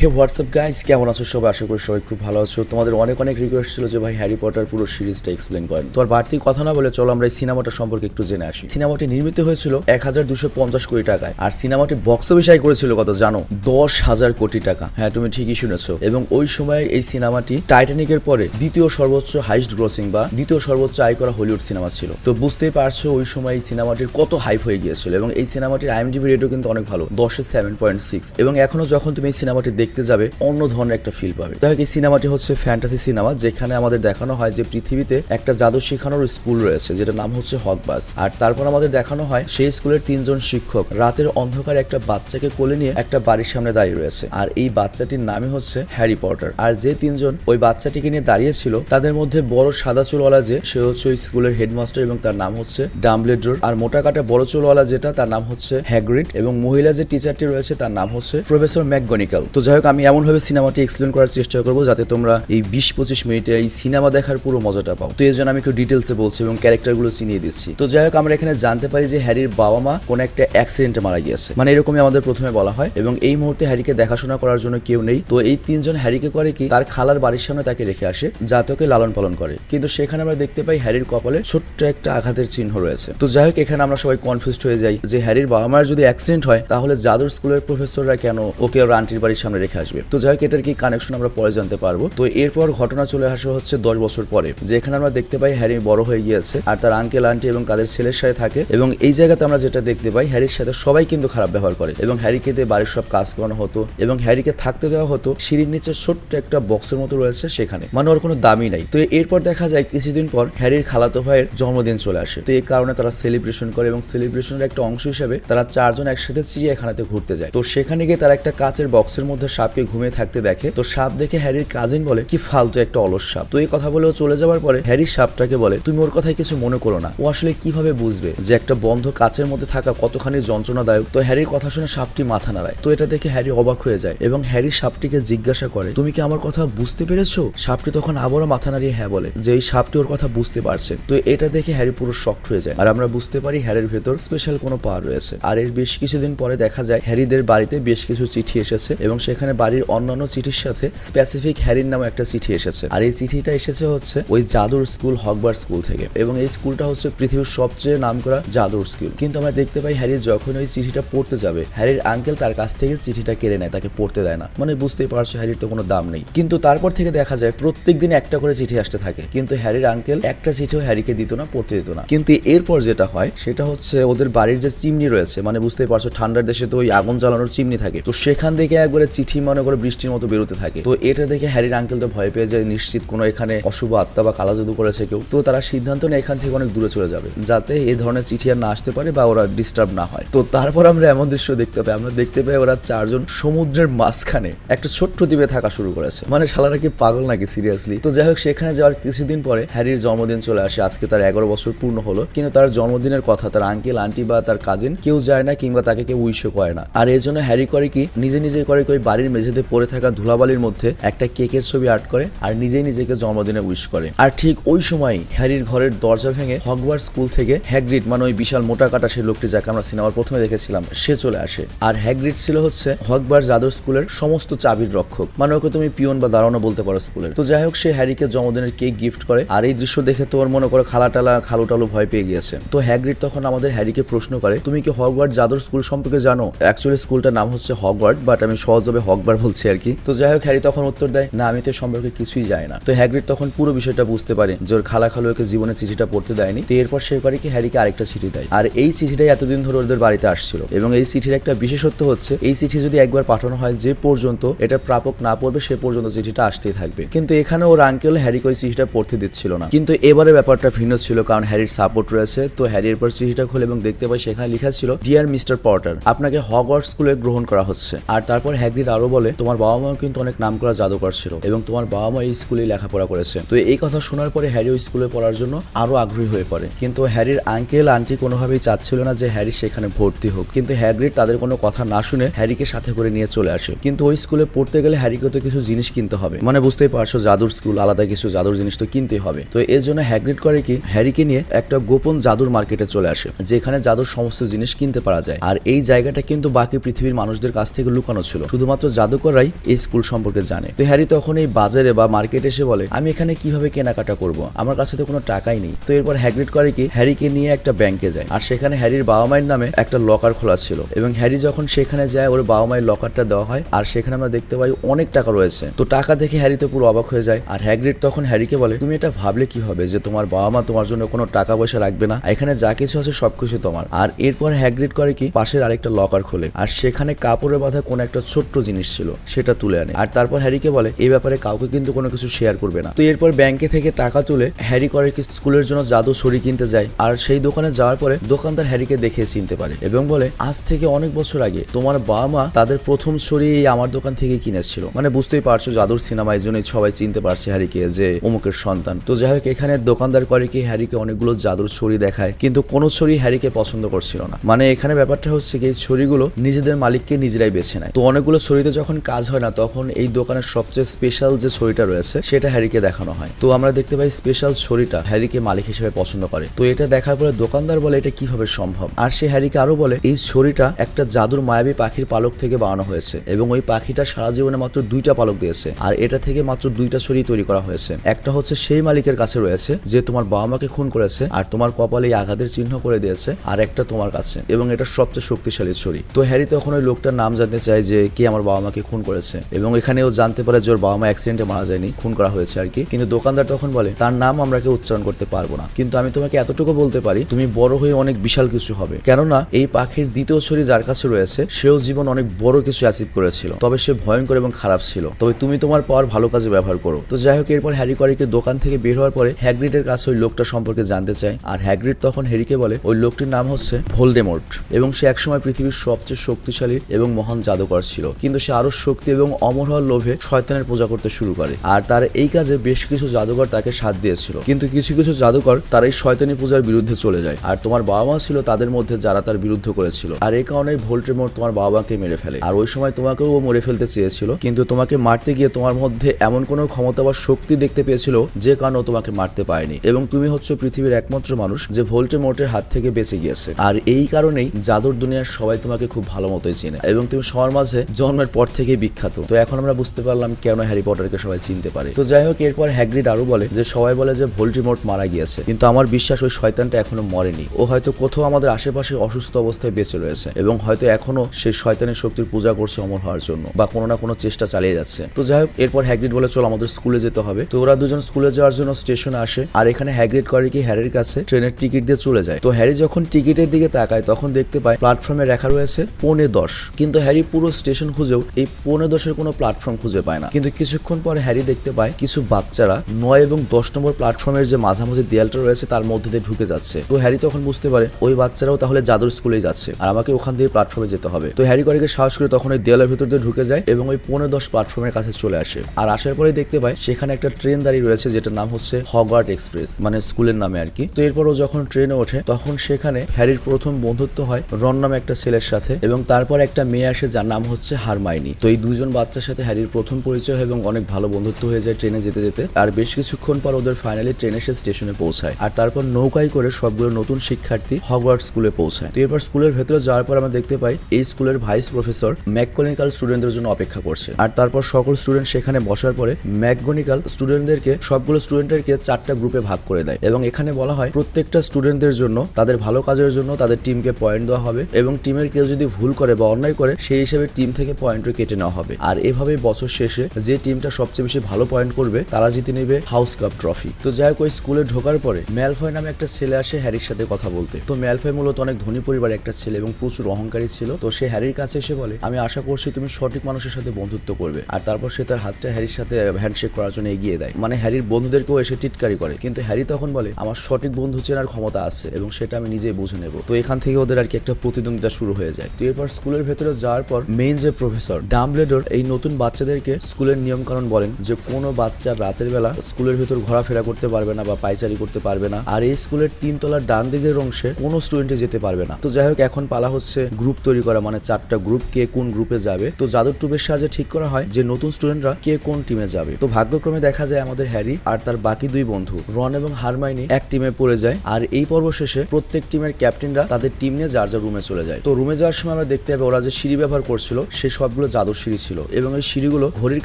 হে WhatsApp guys কেমন আছো সবাই? আশা করি সবাই খুব ভালো আছো। তোমাদের অনেক অনেক রিকোয়েস্ট ছিল যে, ভাই হ্যারি পটার পুরো সিরিজটা এক্সপ্লেন করেন। তো আর বাড়তি কথা না বলে চলো আমরা এই সিনেমাটা সম্পর্কে একটু জেনে আসি। সিনেমাটি নির্মিত হয়েছিল এক হাজার দুশো পঞ্চাশ কোটি টাকায়। আর সিনেমাটি বক্স অফিসাই করেছিল কত জানো? দশ হাজার কোটি টাকা। হ্যাঁ তুমি ঠিকই শুনেছো। এবং ওই সময় এই সিনেমাটি টাইটানিকের পরে দ্বিতীয় সর্বোচ্চ হাইস্ট গ্রসিং বা দ্বিতীয় সর্বোচ্চ আয় করা হলিউড সিনেমা ছিল। তো বুঝতেই পারছ, ওই সময় এই সিনেমাটির কত হাইপ হয়ে গিয়েছিল। এবং এই সিনেমাটির আইএমডিবি রেটও কিন্তু অনেক ভালো, দশে সেভেন পয়েন্ট সিক্স এবং এখনও যখন তুমি এই সিনেমাটি দেখতে যাবে, অন্য ধরনের একটা ফিল পাবে। হোক এই সিনেমাটি হচ্ছে ফ্যান্টাসি সিনেমা যেখানে আমাদের দেখানো হয় যে পৃথিবীতে একটা জাদু শেখানোর স্কুল রয়েছে যেটা নাম হচ্ছে হকবাস আর তারপর আমাদের দেখানো হয় সেই স্কুলের তিনজন শিক্ষক রাতের অন্ধকারে একটা বাচ্চাকে কোলে নিয়ে একটা বাড়ির সামনে দাঁড়িয়ে রয়েছে। আর এই বাচ্চাটির নামই হচ্ছে হ্যারি পটার। আর যে তিনজন ওই বাচ্চাটিকে নিয়ে দাঁড়িয়েছিল, তাদের মধ্যে বড় সাদা চুলওয়ালা যে সে হচ্ছে ওই স্কুলের হেডমাস্টার এবং তার নাম হচ্ছে ডাম্বলেডোর আর মোটা কাটা বড় চুলওয়ালা যেটা, তার নাম হচ্ছে হ্যাগ্রিড এবং মহিলা যে টিচারটি রয়েছে, তার নাম হচ্ছে প্রফেসর ম্যাকগনিকাল তো যাই হোক, আমি এমন ভাবে সিনেমাটি এক্সপ্লেন করার চেষ্টা করব যাতে তোমরা এই বিশ পঁচিশ মিনিটে এই সিনেমা দেখার পুরো মজাটা পাও। তো এই জন্য আমি একটু ডিটেলসে বলছি এবং ক্যারেক্টারগুলো চিনিয়ে দিচ্ছি। তো যাই হোক, আমরা এখানে জানতে পারি যে হ্যারির বাবা মা কোনো একটা অ্যাক্সিডেন্টে মারা গিয়েছে। মানে এরকমই আমাদের প্রথমে বলা হয় এবং এই মুহূর্তে হ্যারিকে দেখাশোনা করার জন্য কেউ নেই। তো এই তিনজন হ্যারিকে করে কি তার খালার বাড়ির সামনে তাকে রেখে আসে যাতে ওকে লালন পালন করে। কিন্তু সেখানে আমরা দেখতে পাই হ্যারির কপালে ছোট্ট একটা আঘাতের চিহ্ন রয়েছে। তো যাই হোক, এখানে আমরা সবাই কনফিউজড হয়ে যাই যে হ্যারির বাবা মার যদি অ্যাক্সিডেন্ট হয়, তাহলে জাদুর স্কুলের প্রফেসররা কেন ওকে ওর আন্টির বাড়ির সামনে রেখে আসবে। তো যাই হোক, এটার কি কানেকশন আমরা পরে জানতে পারব। তো এরপর ঘটনা চলে আসা হচ্ছে দশ বছর পরে, যেখানে আমরা দেখতে পাই হ্যারি বড় হয়ে গিয়েছে আর তার আঙ্কেল আন্টি এবং তাদের ছেলের সাথে থাকে এবং এই জায়গাতে আমরা যেটা দেখতে পাই, হ্যারির সাথে সবাই কিন্তু খারাপ ব্যবহার করে এবং হ্যারিকে দিয়ে বাড়ির সব কাজ করানো হতো এবং হ্যারিকে থাকতে দেওয়া হতো, সিঁড়ির নিচে ছোট্ট একটা বক্সের মতো রয়েছে সেখানে। মানে ওর কোনো দামই নাই। তো এরপর দেখা যায়, কিছুদিন পর হ্যারির খালাতো ভাইয়ের জন্মদিন চলে আসে। তো এই কারণে তারা সেলিব্রেশন করে এবং সেলিব্রেশনের একটা অংশ হিসেবে তারা চারজন একসাথে চিড়িয়াখানাতে ঘুরতে যায়। তো সেখানে গিয়ে তারা একটা কাচের বক্সের মধ্যে সাপকে ঘুমিয়ে থাকতে দেখে, তো সাপ দেখে হ্যারির কাজিন বলে, কি ফালতু একটা অলস সাপ। তো এই কথা বলেও চলে যাওয়ার পরে হ্যারি সাপটাকে বলে, তুমি ওর কথায় কিছু মনে করো না। ও আসলে কীভাবে বুঝবে যে একটা বন্ধ কাচের মধ্যে থাকা কতখানি যন্ত্রণাদায়ক? তো হ্যারির কথা শুনে সাপটি মাথা নাড়ায়। তো এটা দেখে হ্যারি অবাক হয়ে যায় এবং হ্যারি সাপটিকে জিজ্ঞাসা করে, তুমি কি আমার কথা বুঝতে পেরেছ? সাপটি তখন আবারও মাথা নাড়িয়ে হ্যাঁ বলে, যে এই সাপটি ওর কথা বুঝতে পারছে। তো এটা দেখে হ্যারি পুরো শক্ট হয়ে যায়। আর আমরা বুঝতে পারি হ্যারির ভেতর স্পেশাল কোনো পাওয়ার রয়েছে। আর এর বেশ কিছুদিন পরে দেখা যায় হ্যারিদের বাড়িতে বেশ কিছু চিঠি এসেছে এবং সেখানে বাড়ির অন্যান্য চিঠির সাথে স্পেসিফিক হ্যারির নামে একটা চিঠি এসেছে। আর এই চিঠিটা এসেছে হচ্ছে ওই জাদুর স্কুল, হকবার স্কুল থেকে। এবং এই স্কুলটা হচ্ছে পৃথিবীর সবচেয়ে নামকরা জাদুর স্কুল। কিন্তু আমরা দেখতে পাই হ্যারি যখন ওই চিঠিটা পড়তে যাবে হ্যারির আঙ্কেল তার কাছ থেকে চিঠিটা কেড়ে নেয়, তাকে পড়তে দেয় না। মানে বুঝতেই পারছ হ্যারির তো কোনো দাম নেই। কিন্তু তারপর থেকে দেখা যায় প্রত্যেক দিন একটা করে চিঠি আসতে থাকে। কিন্তু হ্যারির আঙ্কেল একটা চিঠিও হ্যারিকে দিত না, পড়তে দিত না। কিন্তু এরপর যেটা হয়, সেটা হচ্ছে ওদের বাড়ির যে চিমনি রয়েছে মানে বুঝতেই পারছ ঠান্ডার দেশে তো ওই আগুন জ্বালানোর চিমনি থাকে। তো সেখান থেকে একবারে চিঠি মনে করে বৃষ্টির মতো বেরোতে থাকে। তো এটা দেখে হ্যারির আঙ্কেল তো ভয় পেয়ে যায়, নিশ্চিত কোনো এখানে অশুভ আত্মা বা কালা জাদু করেছে কেউ। তো তারা সিদ্ধান্ত নেয় এখান থেকে অনেক দূরে চলে যাবে, যাতে এই ধরনের চিঠি আর না আসতে পারে বা ওরা ডিস্টার্ব না হয়। তো তারপর আমরা এমন দৃশ্য দেখতে পাই, আমরা দেখতে পাই ওরা চারজন সমুদ্রের মাঝখানে একটা ছোট্ট দ্বীপে থাকা শুরু করেছে। মানে শালারা কি পাগল নাকি সিরিয়াসলি তো যাই হোক, সেখানে যাওয়ার কিছুদিন পরে হ্যারির জন্মদিন চলে আসে। আজকে তার এগারো বছর পূর্ণ হলো, কিন্তু তার জন্মদিনের কথা তার আঙ্কেল আন্টি বা তার কাজিন কেউ যায় না কিংবা তাকে কেউ উইশও করে না। আর এই জন্য হ্যারি করে কি, নিজে নিজে করে ওই বাড়ির মেঝেতে পড়ে থাকা ধুলাবালির মধ্যে একটা কেকের ছবি আর্ট করে আর নিজেই নিজেকে জন্মদিনে উইশ করে। আর ঠিক ওই সময় হ্যারির ঘরের দরজা ভেঙে হগওয়ার স্কুল থেকে হ্যাগ্রিড মানে ওই বিশাল মোটা কাটা সেই লোকটি যাকে আমরা সিনেমার প্রথমে দেখেছিলাম, সে চলে আসে। আর হ্যাগ্রিড ছিল হচ্ছে হগবার জাদুর স্কুলের সমস্ত চাবির রক্ষক। মানে ওকে তুমি পিয়ন বা দাঁড়ানো বলতে পারো স্কুলের। তো যাই হোক, সে হ্যারিকে জন্মদিনের কেক গিফট করে আর এই দৃশ্য দেখে তো ওর মনে করো খালা টালা খালু টালু ভয় পেয়ে গিয়েছে। তো হ্যাগ্রিড তখন আমাদের হ্যারিকে প্রশ্ন করে, তুমি কি হগওয়ার্ড যাদব স্কুল সম্পর্কে জানো? অ্যাকচুয়ালি স্কুলটার নাম হচ্ছে হগওয়ার্ড বাট আমি সহজভাবে হগবার বলছে আর কি। তো যাই হোক, হ্যারি তখন উত্তর দেয়, না, আমি তো সম্পর্কে কিছুই জানি না। তো হ্যাগ্রিড তখন পুরো বিষয়টা বুঝতে পারে যে ওর খালা খালু ওকে জীবনে চিঠিটা পড়তে দেয়নি। তো এরপর সে পারে কি হ্যারিকে আরেকটা চিঠি দেয়। আর এই চিঠিটাই এতদিন ধরে ওদের বাড়িতে আসছিল। এবং এই চিঠির একটা বিশেষত্ব হচ্ছে, এই চিঠি যদি একবার পাঠানো হয় যে পর্যন্ত এটা প্রাপক না পড়বে, সে পর্যন্ত চিঠিটা আসতেই থাকবে। কিন্তু এখানে ওর আঙ্কেল হ্যারিকে ওই চিঠিটা পড়তে দিচ্ছিল না। কিন্তু এবারে ব্যাপারটা ভিন্ন ছিল, কারণ হ্যারির সাপোর্ট রয়েছে। তো হ্যারি এরপর চিঠিটা খুলে এবং দেখতে পাই সেখানে লেখা ছিল ডিয়ার মিস্টার পর্টার আপনাকে হগওয়ার্ড স্কুলে গ্রহণ করা হচ্ছে। আর তারপর হ্যাগ্রিড আরও বলে, তোমার বাবা মাও কিন্তু অনেক নাম করা জাদুকর ছিল এবং তোমার বাবা মা এই স্কুলে লেখাপড়া করেছে। তো এই কথা শোনার পরে হ্যারি ওই স্কুলে পড়ার জন্য আরও আগ্রহী হয়ে পড়ে। কিন্তু হ্যারির আঙ্কেল আন্টি কোনোভাবেই চাচ্ছিল না যে হ্যারি সেখানে ভর্তি হোক। কিন্তু হ্যাগ্রিড তাদের কোনো কথা না শুনে হ্যারিকে সাথে করে নিয়ে চলে আসে। কিন্তু ওই স্কুলে পড়তে গেলে হ্যারিকে তো কিছু জিনিস কিনতে হবে। মানে বুঝতেই পারছ, জাদুর স্কুল, আলাদা কিছু জাদুর জিনিস তো কিনতেই হবে। তো এর জন্য হ্যাগ্রিড করে কি, হ্যারিকে নিয়ে একটা গোপন জাদুর মার্কেটে চলে আসে, যেখানে জাদুর সমস্ত জিনিস কিনতে পারা যায়। আর এই জায়গাটা কিন্তু বাকি পৃথিবীর মানুষদের কাছ থেকে লুকানো ছিল। শুধুমাত্র জাদুকররাই এই স্কুল সম্পর্কে জানে। তো হ্যারি তখন এই বাজারে বা মার্কেটে এসে বলে, আমি এখানে কীভাবে কেনাকাটা করব? আমার কাছে তো কোনো টাকাই নেই। তো এরপর হ্যাগ্রিড করে কি, হ্যারিকে নিয়ে একটা ব্যাংকে যায়। আর সেখানে হ্যারির বাবা মায়ের নামে একটা লকার খোলা ছিল। এবং হ্যারি যখন সেখানে যায়, ওর বাবা মায়ের লকারটা দেওয়া হয়। আর সেখানে আমরা দেখতে পাই অনেক টাকা রয়েছে। তো টাকা দেখে হ্যারি তো পুরো অবাক হয়ে যায়। আর হ্যাগ্রিড তখন হ্যারিকে বলে, তুমি এটা ভাবলে কি হবে যে তোমার বাবা মা তোমার জন্য কোনো টাকা পয়সা রাখবে না? এখানে যা কিছু আছে সবকিছু তোমার। আর এরপর হ্যাগ্রিড করে কি, পাশের আরেকটা লকার খোলে। আর সেখানে কাপড়ের বাঁধা কোনো একটা ছোট্ট জিনিস ছিল, সেটা তুলে আনে। আর তারপর হ্যারিকে বলে, এই ব্যাপারে কাউকে কিন্তু কোনো কিছু শেয়ার করবে না। তো এরপর ব্যাংকে থেকে টাকা তুলে হ্যারি করে স্কুলের জন্য জাদু ছড়ি কিনতে যায়। আর সেই দোকানে যাওয়ার পরে দোকানদার হ্যারিকে দেখে চিনতে পারে এবং বলে, আজ থেকে অনেক বছর আগে তোমার বাবা মা তাদের প্রথম এই আমার দোকান থেকে কিনেছিল। মানে বুঝতেই পারছ জাদুর সিনেমা এই জন্যই সবাই চিনতে পারছে হ্যারিকে যে অমুকের সন্তান। তো যাই হোক, এখানে দোকানদার করে কি হ্যারিকে অনেকগুলো জাদুর ছড়ি দেখায়, কিন্তু কোনো ছড়ি হ্যারিকে পছন্দ করছিল না। মানে এখানে ব্যাপারটা হচ্ছে কি, এই ছড়িগুলো নিজেদের মালিককে নিজেরাই বেছে নেয়। তো অনেকগুলো ছড়িতে যখন কাজ হয় না, তখন এই দোকানের সবচেয়ে স্পেশাল যে ছড়িটা রয়েছে, সেটা হ্যারিকে দেখানো হয়। তো আমরা দেখতে পাই স্পেশাল ছড়িটা হ্যারিকে মালিক হিসেবে পছন্দ করে। তো এটা দেখার পরে দোকানদার বলে, এটা কীভাবে সম্ভব? আর সে হ্যারিকে আরও বলে, এই ছড়িটা একটা জাদুর মায়াবী পাখির পালক থেকে বানানো হয়েছে এবং ওই পাখিটা সারা জীবনে মাত্র দুইটা পালক দিয়েছে। আর এটা থেকে মাত্র দুইটা ছড়ি তৈরি করা হয়েছে। একটা হচ্ছে সেই মালিকের কাছে রয়েছে, যে তোমার বাবা মাকে খুন করেছে আর তোমার কপালে এই আঘাতের চিহ্ন করে দিয়েছে, আর একটা তোমার কাছে। এবং এটা সবচেয়ে শক্তিশালী ছড়ি। তো হ্যারি তখন ওই লোকটার নাম জানতে চায় যে, কে আমার বাবা মাকে খুন করেছে। এবং এখানেও জানতে পারে যে ওর বাবা মা অ্যাক্সিডেন্টে মারা যায়নি, খুন করা হয়েছে আর কি। কিন্তু দোকানদার তখন বলে, তার নাম আমরা কেউ উচ্চারণ করতে পারব না। কিন্তু আমি তোমাকে এতটুকু বলতে পারি, তুমি বড় হয়ে অনেক বিশাল কিছু হবে। কেননা, এই পাখির দ্বিতীয় ছড়ি যার কাছে রয়েছে, সেও জীবন অনেক বড় কিছু অ্যাচিভ করেছিল। তবে সে ভয়ঙ্কর এবং খারাপ ছিল। তবে তুমি তোমার পাওয়ার ভালো কাজে ব্যবহার করো। তো যাই হোক, এরপর হ্যারি করিকে দোকান থেকে বের হওয়ার পরে হ্যাগ্রিডের কাছে ওই লোকটা সম্পর্কে জানতে চায়। আর হ্যাগ্রিড তখন হ্যারিকে বলে, ওই লোকটির নাম হচ্ছে ভোলডেমোর্ট। এবং সে একসময় পৃথিবীর সবচেয়ে শক্তিশালী এবং মহান জাদুকর ছিল। কিন্তু আরও শক্তি এবং অমর হওয়ার লোভে শয়তানের পূজা করতে শুরু করে। আর তার এই কাজে বেশ কিছু জাদুকর তাকে সাথ দিয়েছিল। কিন্তু কিছু কিছু জাদুকর তার এই শয়তানি পূজার বিরুদ্ধে চলে যায়। আর তোমার বাবা মা ছিল তাদের মধ্যে যারা তার বিরুদ্ধে করেছিল। আর এই কারণে ভোল্টেমোর তোমার বাবা মাকে মেরে ফেলে। আর ওই সময় তোমাকেও ও মরে ফেলতে চেয়েছিল। কিন্তু তোমাকে মারতে গিয়ে তোমার মধ্যে এমন কোনো ক্ষমতা বা শক্তি দেখতে পেয়েছিল যে কারণে তোমাকে মারতে পারেনি। এবং তুমি হচ্ছে পৃথিবীর একমাত্র মানুষ যে ভোল্টেমোর্টের হাত থেকে বেঁচে গিয়েছে। আর এই কারণেই জাদুর দুনিয়ার সবাই তোমাকে খুব ভালো মতোই চেনে। এবং তুমি সবার মাঝে জন্মের পর থেকেই বিখ্যাত। তো এখন আমরা বুঝতে পারলাম কেন হ্যারি পটারকে সবাই চিনতে পারে। তো যাই হোক, এরপর হ্যাগ্রিড আরও বলে যে, সবাই বলে যে, ভোল্টিমোর্ট মারা গিয়েছে। কিন্তু আমার বিশ্বাস ওই শয়তানটা এখনও মরেনি। ও হয়তো কোথাও আমাদের আশেপাশে অসুস্থ অবস্থায় বেঁচে রয়েছে এবং হয়তো এখনও সেই শয়তানের শক্তির পূজা করছে অমর হওয়ার জন্য বা কোনো না কোনো চেষ্টা চালিয়ে যাচ্ছে। তো যাই হোক, এরপর হ্যাগ্রিড বলে, চল আমাদের স্কুলে যেতে হবে। তো ওরা দুজন স্কুলে যাওয়ার জন্য স্টেশনে আসে আর এখানে হ্যাগ্রিড করে কি হ্যারির কাছে ট্রেনের টিকিট দিয়ে চলে যায়। তো হ্যারি যখন টিকিটের দিকে তাকায়, তখন দেখতে পায় প্ল্যাটফর্মে লেখা রয়েছে, পৌনে দশ। কিন্তু হ্যারি পুরো স্টেশন খুঁজেও এই পৌনে দশের কোনো প্ল্যাটফর্ম খুঁজে পায় না। কিন্তু কিছুক্ষণ পর হ্যারি দেখতে পায় কিছু বাচ্চারা নয় এবং দশ নম্বর প্ল্যাটফর্মের যে মাঝামাঝি দেয়ালটা রয়েছে তার মধ্যে দিয়ে ঢুকে যাচ্ছে। তো হ্যারি তখন বুঝতে পারে, ওই বাচ্চারাও তাহলে জাদুর স্কুলেই যাচ্ছে আর আমাকে ওখান দিয়ে প্ল্যাটফর্মে যেতে হবে। তো হ্যারি করিকে সাহস করে তখন ওই দেয়ালের ভিতর দিয়ে ঢুকে যায় এবং ওই পৌনে দশ প্ল্যাটফর্মের কাছে চলে আসে। আর আসার পরে দেখতে পায় সেখানে একটা ট্রেন দাঁড়িয়ে রয়েছে যেটার নাম হচ্ছে হগার্ট এক্সপ্রেস মানে স্কুলের নামে আর কি তো এরপর ও যখন ট্রেনে ওঠে, তখন সেখানে হ্যারির প্রথম বন্ধুত্ব হয় রন নামে একটা ছেলের সাথে এবং তারপর একটা মেয়ে আসে যার নাম হচ্ছে হারমাইনি তো এই দুজন বাচ্চার সাথে হ্যারির প্রথম পরিচয় হয় এবং অনেক ভালো বন্ধুত্ব হয়ে যায় ট্রেনে যেতে যেতে। আর বেশ কিছুক্ষণ পর ওদের ফাইনালি ট্রেন এসে স্টেশনে পৌঁছায়। আর তারপর নৌকায় করে সবগুলো নতুন শিক্ষার্থী হগওয়ার্ড স্কুলে পৌঁছায়। তো এরপর স্কুলের ভেতরে যাওয়ার পর আমরা দেখতে পাই এই স্কুলের ভাইস প্রফেসর ম্যাকগনিকাল স্টুডেন্টদের জন্য অপেক্ষা করছে। আর তারপর সকল স্টুডেন্ট সেখানে বসার পরে ম্যাকগনিক্যাল স্টুডেন্টদেরকে সবগুলো স্টুডেন্টদেরকে চারটা গ্রুপে ভাগ করে দেয় এবং এখানে বলা হয় প্রত্যেকটা স্টুডেন্টদের জন্য তাদের ভালো কাজের জন্য তাদের টিমকে পয়েন্ট দেওয়া হবে এবং টিমের কেউ যদি ভুল করে বা অন্যায় করে সেই হিসেবে টিম থেকে পয়েন্টও কেটে নেওয়া হবে। আর এভাবে বছর শেষে যে টিমটা সবচেয়ে বেশি ভালো পয়েন্ট করবে, তারা জিতে নেবে হাউস কাপ ট্রফি তো যাই হোক, ওই স্কুলে ঢোকার পরে ম্যালফয় নামে একটা ছেলে আসে হ্যারির সাথে কথা বলতে। তো ম্যালফয় মূলত অনেক ধনী পরিবারের একটা ছেলে এবং প্রচুর অহংকারী ছিল। তো সে হ্যারির কাছে এসে বলে, আমি আশা করছি তুমি সঠিক মানুষের সাথে বন্ধুত্ব করবে। আর তারপর সে তার হাতটা হ্যারির সাথে হ্যান্ডশেক করার জন্য এগিয়ে দেয়। মানে হ্যারির বন্ধুদেরকেও এসে টিটকারি করে। কিন্তু হ্যারি তখন বলে, আমার সঠিক বন্ধু চেনার ক্ষমতা আছে এবং সেটা আমি নিজেই বুঝে নেব। তো এখান থেকে ওদের আর কি একটা প্রতিদ্বন্দ্বিতা শুরু হয়ে যায়। তো এরপর স্কুলের ভেতরে যাওয়ার পর মেইন যে প্রফেসর ডামব্লেডর এই নতুন বাচ্চাদেরকে স্কুলের নিয়ম কানুন বলেন যে, কোনো বাচ্চা রাতের বেলা স্কুলের ভেতর ঘোরাফেরা করতে পারবে না বা পাইচারি করতে পারবে না, আর এই স্কুলের তিনতলার ডান দিকের অংশে কোনো স্টুডেন্টে যেতে পারবে না। তো যাই হোক, এখন পালা হচ্ছে গ্রুপ তৈরি করা মানে চারটা গ্রুপ কে কোন গ্রুপে যাবে। তো জাদুর টুবের সাহায্যে ঠিক করা হয় যে, নতুন স্টুডেন্টরা কে কোন টিমে যাবে। তো ভাগ্যক্রমে দেখা যায় আমাদের হ্যারি আর তার বাকি দুই বন্ধু, রন এবং হারমাইনি, এক টিমে পড়ে যায়। আর এই পর্ব শেষে প্রত্যেক টিমের ক্যাপ্টেনরা তাদের টিম নিয়ে যার যার রুমে চলে যায়। তো রুমে যাওয়ার সময় আমরা দেখতে পাবো ওরা যে সিঁড়ি ব্যবহার করছিল, সে সবগুলো অনেকগুলো জাদুর সিঁড়ি ছিল এবং এই সিঁড়িগুলো ঘড়ির